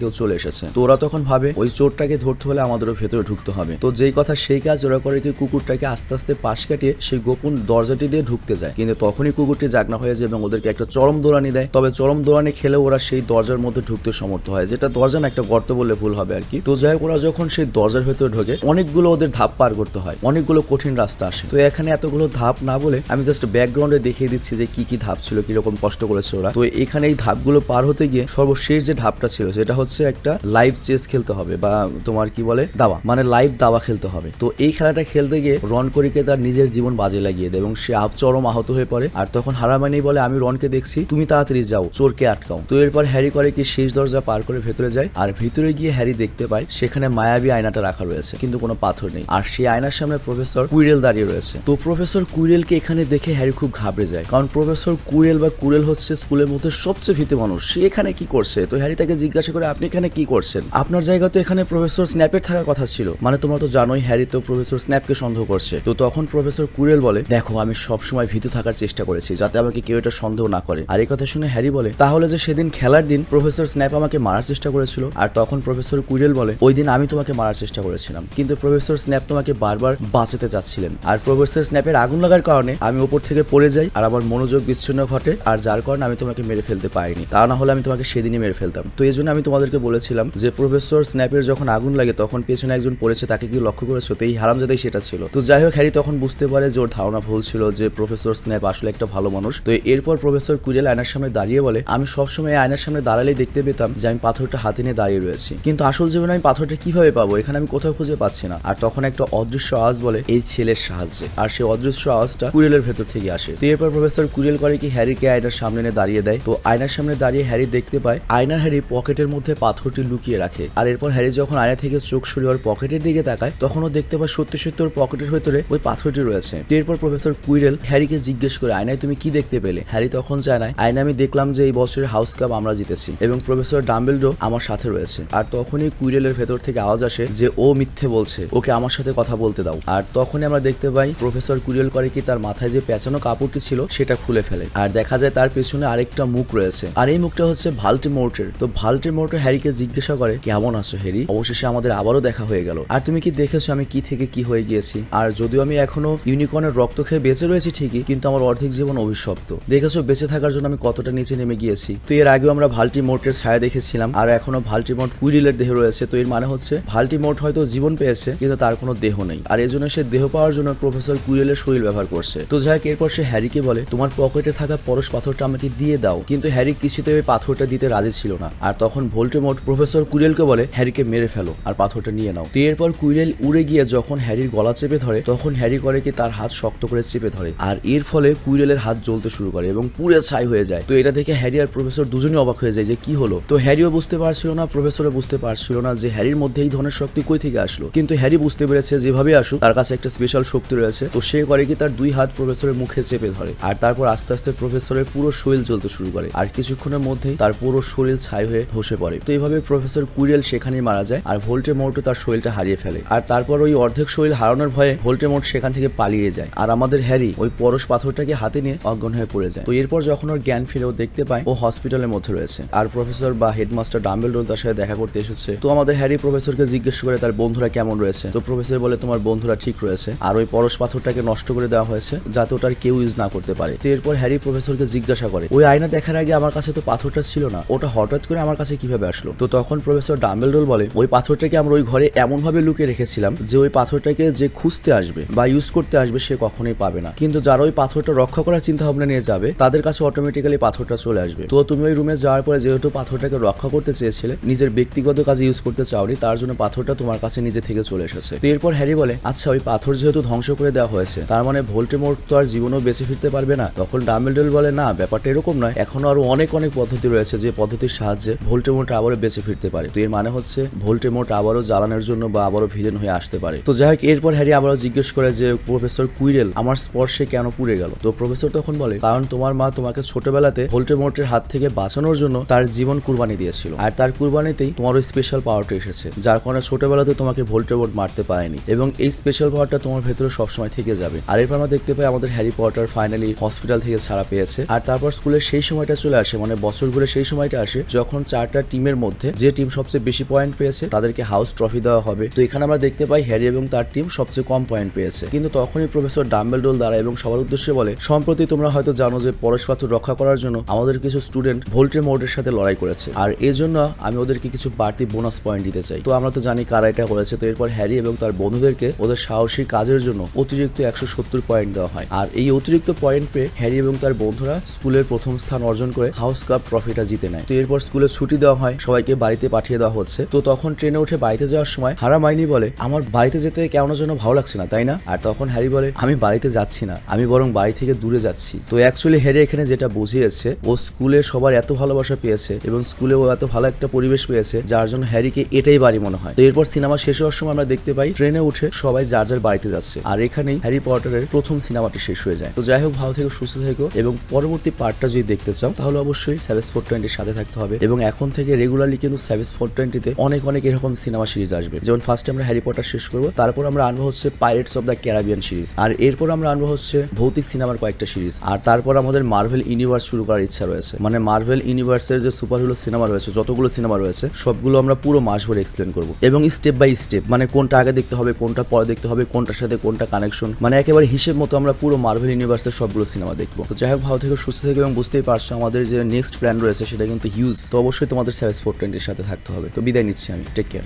কেউ চলে এসেছে। তো ওরা তখন ভাবে, ওই চোরটাকে ধরতে হলে আমাদেরও ভেতরে ঢুকতে হবে। তো যেই কথা সেই কাজ ওরা করে কি কুকুরটাকে আস্তে আস্তে পাশ কাটিয়ে সেই গোপন দরজাটি দিয়ে ঢুকতে যায়। কিন্তু তখনই কুকুরটি জাগনা হয়ে যায় এবং ওদেরকে একটা চরম দৌড়ানি দেয়। তবে চরম দৌড়ানি খেলে ওরা সেই দরজার মধ্যে ঢুকতে সমর্থ হয়, যেটা দরজা না, একটা গর্ত বললে ভুল হবে আর কি। তো যাই ওরা যখন সেই দরজার ভেতরে ঢোকে, অনেকগুলো ওদের ধাপ পার করতে হয়। অনেকগুলো কঠিন রাস্তা আসে। তো এখানে এতগুলো ধাপ না বলে আমি জাস্ট ব্যাকগ্রাউন্ডে দেখিয়ে দিচ্ছি যে কি কি ধাপ ছিল, কীরকম কষ্ট করেছে ওরা। তো এখানে এই ধাপগুলো পার হতে গিয়ে সর্বশেষ যে ধাপটা ছিল, সেটা হচ্ছে একটা লাইভ চেস খেলতে হবে বা তোমার কি বলে, দাবা। মানে লাইভ দাবা খেলতে হবে। তো এই খেলাটা খেলতে গিয়ে রন করিকে তার নিজের জীবন বাজে লাগিয়ে দেয় এবং সে চরম আহত হয়ে পড়ে। আর তখন হারামানি বলে, আমি রনকে দেখছি, তুমি তাড়াতাড়ি যাও, চোরকে আটকাও। তো এরপর হ্যারি করে কি শেষ দরজা পার করে ভেতরে যায়। আর ভিতরে গিয়ে হ্যারি দেখতে পায়, সেখানে মায়াবী আয়নাটা রাখা রয়েছে, কিন্তু কোনো পাথর নেই। আর সেই আয়নার সামনে প্রফেসর কুইরেল দাঁড়িয়ে রয়েছে। তো প্রফেসর কুইরেলকে এখানে দেখে হ্যারি খুব ঘাবড়ে যায়। কারণ প্রফেসর কুইরেল বা কুরেল হচ্ছে স্কুলের মধ্যে সবচেয়ে ভীতি মানুষ। সে এখানে কি করছে? তো হ্যারি তাকে জিজ্ঞাসা করে আপনি এখানে কি করছেন? আপনার জায়গা তো এখানে প্রফেসর স্ন্যাপের থাকার কথা ছিল। মানে তোমরা তো জানোই হ্যারি তো প্রফেসর স্ন্যাপকে সন্দেহ করছে। তো তখন প্রফেসর কুরেল বলে, দেখো, আমি সবসময় ভীতু থাকার চেষ্টা করেছি, যাতে আমাকে কেউ এটা সন্দেহ না করে। আর এই কথা শুনে হ্যারি বলে, তাহলে যে সেদিন খেলার দিন প্রফেসর স্ন্যাপ আমাকে মারার চেষ্টা করেছিল, আর তখন প্রফেসর কুইরেল বলে, ওই দিন আমি তোমাকে মারার চেষ্টা করেছিলাম। কিন্তু প্রফেসর স্ন্যাপ তোমাকে বারবার বাঁচাতে চাচ্ছিলেন। আর প্রফেসর স্ন্যাপের আগুন লাগার কারণে আমি ওপর থেকে পড়ে যাই, আর আমার মনোযোগ বিচ্ছিন্ন ঘটে। আর যার কারণে আমি তোমাকে মেরে ফেলতে পারিনি। তা না হলে আমি তোমাকে সেদিনই মেরে ফেলতাম। তো এই জন্য আমি তোমাদেরকে বলেছিলাম যে প্রফেসর স্ন্যাপের যখন আগুন লাগে, তখন পেছনে একজন পড়েছে, তাকে কি লক্ষ্য করেছ তো এই হারামজাদাই সেটা ছিল। তো যাই হোক, হ্যারি তখন বুঝতে পারে যে ওর ধারণা ভুল ছিল যে প্রফেসর স্ন্যাপ আসলে একটা ভালো মানুষ। তো এরপর প্রফেসর কুইরেল আয়নার সামনে দাঁড়িয়ে বলে, আমি সবসময় আয়নার সামনে দাঁড়ালেই দেখতে পেতাম যে আমি পাথরটা হাতে নিয়ে দাঁড়িয়ে রয়েছি। কিন্তু আসল জীবনে আমি পাথরটা কীভাবে পাবো? এখানে আমি কোথাও খুঁজে পাচ্ছি না। আর তখন একটা অদৃশ্য আওয়াজ বলে, এই ছেলের সাহায্যে। আর সেই অদৃশ্য আওয়াজটা কুইরেলের ভেতর থেকে আসে। তো এরপর প্রফেসর কুইরেল করে কি হ্যারিকে আয়নার সামনে এনে দাঁড়িয়ে দেয়? তো আয়নার সামনে দাঁড়িয়ে হ্যারি দেখতে পায়, আয়নার হ্যারি পকেটের মধ্যে পাথরটি লুকিয়ে রাখে। আর এরপর হ্যারি যখন আয়না থেকে চোখ সরিয়ে ওর পকেটের দিকে তাকায় তখনও দেখতে পায় সত্যি সত্যি ওর পকেটের ভেতরে ওই পাথরটি রয়েছে। এরপর প্রফেসর কুইরেল হ্যারিকে জিজ্ঞেস করে, আয়নায় তুমি কি দেখতে পেলে? হ্যারি তখন জানায় আয়না আমি দেখলাম যে এই বছরের হাউস কাপ আমরা জিতেছি এবং প্রফেসর ডাম্বেলডো আমার সাথে রয়েছে। আর তখনই কুইরেলের ভেতর থেকে আওয়াজ আসে যে ও মিথ্যে বলছে, ওকে আমার সাথে কথা বলতে দাও। আর তখনই আমরা দেখতে পাই, প্রফেসর কুইরেল করে কি তার মাথায় যে পেঁচানো কাপড়টি ছিল, সেটা খুলে ফেলে। আর দেখা যায় তার পেছনে আরেকটা মুখ রয়েছে। আর এই মুখটা হচ্ছে ভাল্টি মোর্টের তো ভাল্টি মোর্টের হ্যারিকে জিজ্ঞাসা করে, কেমন আছো হ্যারি? অবশেষে আমাদের আবারও দেখা হয়ে গেল। আর তুমি কি দেখেছ আমি কি থেকে কি হয়ে গিয়েছি? আর যদিও আমি এখনও ইউনিকর্নের রক্ত খেয়ে বেঁচে রয়েছি ঠিকই, কিন্তু আমার অর্ধেক জীবন অভিশপ্ত। দেখেছ, বেঁচে থাকার জন্য আমি কতটা নিচে নেমে গিয়েছি। তো এর আগেও আমরা ভাল্টি মোর্টের ছায়া দেখেছিলাম, আর এখনও ভাল্টি মোট কুইরিলের দেহ রয়েছে। তো এর মানে হচ্ছে ভাল্টি মোট হয়তো জীবন পেয়েছে, কিন্তু তার কোনো দেহ নেই। আর এই জন্য সে দেহ পাওয়ার জন্য প্রফেসর কুইরিলের শরীর ব্যবহার করছে। তো যাই হোক, এরপর সে হ্যারিকে বলে, তোমার পকেটে থাকা পরশ পাথরটা আমাকে দিয়ে দাও। কিন্তু হ্যারি কিছুতে ওই পাথরটা দিতে রাজি ছিল না। আর তখন ভোল্টেমোট প্রফেসর কুইরেলকে বলে, হ্যারিকে মেরে ফেলো আর পাথরটা নিয়ে নাও। এরপর কুইরেল উড়ে গিয়ে যখন হ্যারির গলা চেপে ধরে, তখন হ্যারি করে কি তার হাত শক্ত করে চেপে ধরে। আর এর ফলে কুইরেলের হাত জ্বলতে শুরু করে এবং পুরে ছাই হয়ে যায়। তো এটা দেখে হ্যারি আর প্রফেসর দুজনেই অবাক হয়ে যায় যে কি হলো? তো হ্যারিও বুঝতে পারছিল না, প্রফেসরও বুঝতে পারছিল না যে হ্যারির মধ্যে এই ধরনের শক্তি কই থেকে আসলো। কিন্তু হ্যারি বুঝতে পেরেছে যেভাবে আসুক, তার কাছে একটা স্পেশাল শক্তি রয়েছে। তো সে করে কি তার দুই হাত প্রফেসরের মুখে চেপে ধরে। আর তারপর আস্তে আস্তে প্রফেসরের পুরো শরীর জ্বলতে শুরু করে। আর কিছুক্ষণের মধ্যেই তার পুরো শরীর ছাই হয়ে ধসে পড়ে। তো এইভাবে প্রফেসর কুরিয়েল সেখানেই মারা যায় আর ভোল্টে মোটও তার শরীরটা হারিয়ে ফেলে। আর তারপর ওই অর্ধেক শরীর হারানোর ভয়ে ভোল্টে মোট সেখান থেকে পালিয়ে যায়। আর আমাদের হ্যারি ওই পরশ পাথরটাকে হাতে নিয়ে অজ্ঞান হয়ে পড়ে যায়। তো এরপর যখন ওর জ্ঞান ফিরে ও দেখতে পায়, ও হসপিটালের মধ্যে রয়েছে। আর প্রফেসর বা হেডমাস্টার ডাম্বেলডোর তার সাথে দেখা করতে এসেছে। তো আমাদের হ্যারি প্রফেসরকে জিজ্ঞেস করে, তার বন্ধুরা কেমন রয়েছে? তো প্রফেসর বলে, তোমার বন্ধুরা ঠিক রয়েছে। আর ওই পরশ পাথরটাকে নষ্ট করে দেওয়া হয়েছে, যাতে ওটার কেউ ইউজ না করতে পারে। তো এরপর হ্যারি প্রফেসরকে জিজ্ঞাসা করে। ওই আয়না দেখার আগে আমার কাছে তো পাথরটা ছিল না, ওটা হঠাৎ করে আমার কাছে কীভাবে আসলো? তো তখন প্রফেসর ডাম্বেলডোল বলে, ওই পাথরটাকে আমরা ওই ঘরে এমন ভাবে লুকিয়ে রেখেছিলাম যে ওই পাথরটাকে যে খুঁজতে আসবে বা ইউজ করতে আসবে সে কখনোই পাবে না। কিন্তু যারা ওই পাথরটা রক্ষা করার চিন্তা ভাবনা নিয়ে যাবে, তাদের কাছে অটোমেটিক্যালি পাথরটা চলে আসবে। তো তুমি ওই রুমে যাওয়ার পরে যেহেতু পাথরটাকে রক্ষা করতে চেয়েছিলে, নিজের ব্যক্তিগত কাজে ইউজ করতে চাওনি, তার জন্য পাথরটা তোমার কাছে নিজে থেকে চলে এসেছে। তো এরপর হ্যারি বলে আচ্ছা ওই পাথর যেহেতু ধ্বংস করে দেওয়া হয়েছে, তার মানে ভোল্টেমোর তো আর জীবনও বেঁচে ফিরতে পারবে না? তখন ডাম্বেলডোল বলে না, ব্যাপারটা এরকম নয়। এখনও আরও অনেক অনেক পদ্ধতি রয়েছে যে পদ্ধতির সাহায্যে ভোল্টেমোট আবারও বেঁচে ফিরতে পারে। তো এর মানে হচ্ছে ভোল্টেমোট আবারও জ্বালানোর জন্য বা আবারও ভিলেন হয়ে আসতে পারে। তো যাই হোক, এরপর হ্যারি আবারও জিজ্ঞেস করে যে, প্রফেসর কুইরেল, আমার স্পর্শে কেন পুড়ে গেল? তো প্রফেসর তখন বলে, কারণ তোমার মা তোমাকে ছোটবেলাতে ভোল্টেমোটের হাত থেকে বাঁচানোর জন্য তার জীবন কুরবানি দিয়েছিল। আর তার কুরবানিতেই তোমার ওই স্পেশাল পাওয়ারটা এসেছে, যার কারণে ছোটবেলাতে তোমাকে ভোল্টেমোট মারতে পারেনি। এবং এই স্পেশাল পাওয়ারটা তোমার ভেতরে সবসময় থেকে যাবে। আর এরপর আমরা দেখতে পাই আমাদের হ্যারি পটার ফাইনালি হসপিটাল থেকে ছাড়া পেয়েছে। পেয়েছে আর তারপর স্কুলের সেই সময়টা চলে আসে মানে বছর ঘুরে সেই সময়টা আসে, যখন চারটা টিমের মধ্যে যে টিম সবচেয়ে বেশি পয়েন্ট পেয়েছে, তাদেরকে হাউস ট্রফি দেওয়া হবে। তো এখানে আমরা দেখতে পাই হ্যারি এবং তার টিম সবচেয়ে কম পয়েন্ট পেয়েছে। কিন্তু তখনই প্রফেসর ডাম্বেল ডাম্বেলডোল দ্বারা এবং সবার উদ্দেশ্যে বলে, সম্প্রতি তোমরা হয়তো জানো যে পরশ পাথর রক্ষা করার জন্য আমাদের কিছু স্টুডেন্ট ভোল্টে মোডের সাথে লড়াই করেছে। আর এর জন্য আমি ওদেরকে কিছু বাড়তি বোনাস পয়েন্ট দিতে চাই। তো আমরা তো জানি কারা এটা করেছে। তো এরপর হ্যারি এবং তার বন্ধুদেরকে ওদের সাহসী কাজের জন্য অতিরিক্ত একশো সত্তর পয়েন্ট দেওয়া হয়। আর এই অতিরিক্ত পয়েন্ট পেয়ে হ্যারি এবং তার বন্ধুরা স্কুলের প্রথম স্থান অর্জন করে হাউস কাপ ট্রফিটা জিতে নেয়। তো এরপর স্কুলের ছুটি দেওয়া হয়, সবাইকে বাড়িতে পাঠিয়ে দেওয়া হচ্ছে। তো তখন ট্রেনে উঠে বাড়িতে যাওয়ার সময় হারা মাইনি বলে, আমার বাড়িতে যেতে কেমন যেন ভালো লাগছে না, তাই না? আর তখন হ্যারি বলে, আমি বাড়িতে যাচ্ছি না, আমি বরং বাড়ি থেকে দূরে যাচ্ছি। তো অ্যাকচুয়ালি হ্যারি এখানে যেটা বুঝিয়েছে, ও স্কুলে সবার এত ভালোবাসা পেয়েছে এবং স্কুলে ও এত ভালো একটা পরিবেশ পেয়েছে, যার জন্য হ্যারিকে এটাই বাড়ি মনে হয়। তো এরপর সিনেমা শেষ হওয়ার সময় আমরা দেখতে পাই, ট্রেনে উঠে সবাই যার যার বাড়িতে যাচ্ছে। আর এখানেই হ্যারি পটারের প্রথম সিনেমাটি শেষ হয়ে যায়। তো যাই হোক, ভালো থেকে, সুস্থ থেকো এবং পরবর্তী পার্টটা যদি দেখতে চাও, তাহলে অবশ্যই সেভেস ফোর টোয়েন্টির সাথে থাকতে হবে এবং এখন থেকে রেগুলারলি কিন্তু সেভেস ফোর টোয়েন্টিতে অনেক অনেক এরকম সিনেমা সিরিজ আসবে। যেমন ফার্স্টে আমরা হ্যারি পটার শেষ করব, তারপর আমরা আনব হচ্ছে pirates of the Caribbean series আর এরপর আমরা আনব হচ্ছে ভৌতিক সিনেমার কয়েকটা সিরিজ আর তারপর আমাদের মার্ভেল ইউনিভার্স শুরু করার ইচ্ছা রয়েছে। মানে মার্ভেল ইউনিভার্সের যে সুপার হিরো সিনেমা রয়েছে, যতগুলো সিনেমা রয়েছে, সবগুলো আমরা পুরো মাস ভরে এক্সপ্লেন করব। এবং স্টেপ বাই স্টেপ মানে কোনটা আগে দেখতে হবে, কোনটা পরে দেখতে হবে, কোনটার সাথে কোনটা কানেকশন মানে একেবারে হিসেব মতো আমরা পুরো মার্ভেল ইউনিভার্সের সবগুলো সিনেমা দেখব। তো যাই হোক, ভালো থেকে সুস্থ থেকে এবং বুঝতেই পারছ আমাদের যে নেক্সট প্ল্যান রয়েছে সেটা কিন্তু হিউজ তো অবশ্যই তোমাদের সেভেস ফোর সাথে থাকতে হবে। তো বিদায় নিচ্ছি আমি। Take care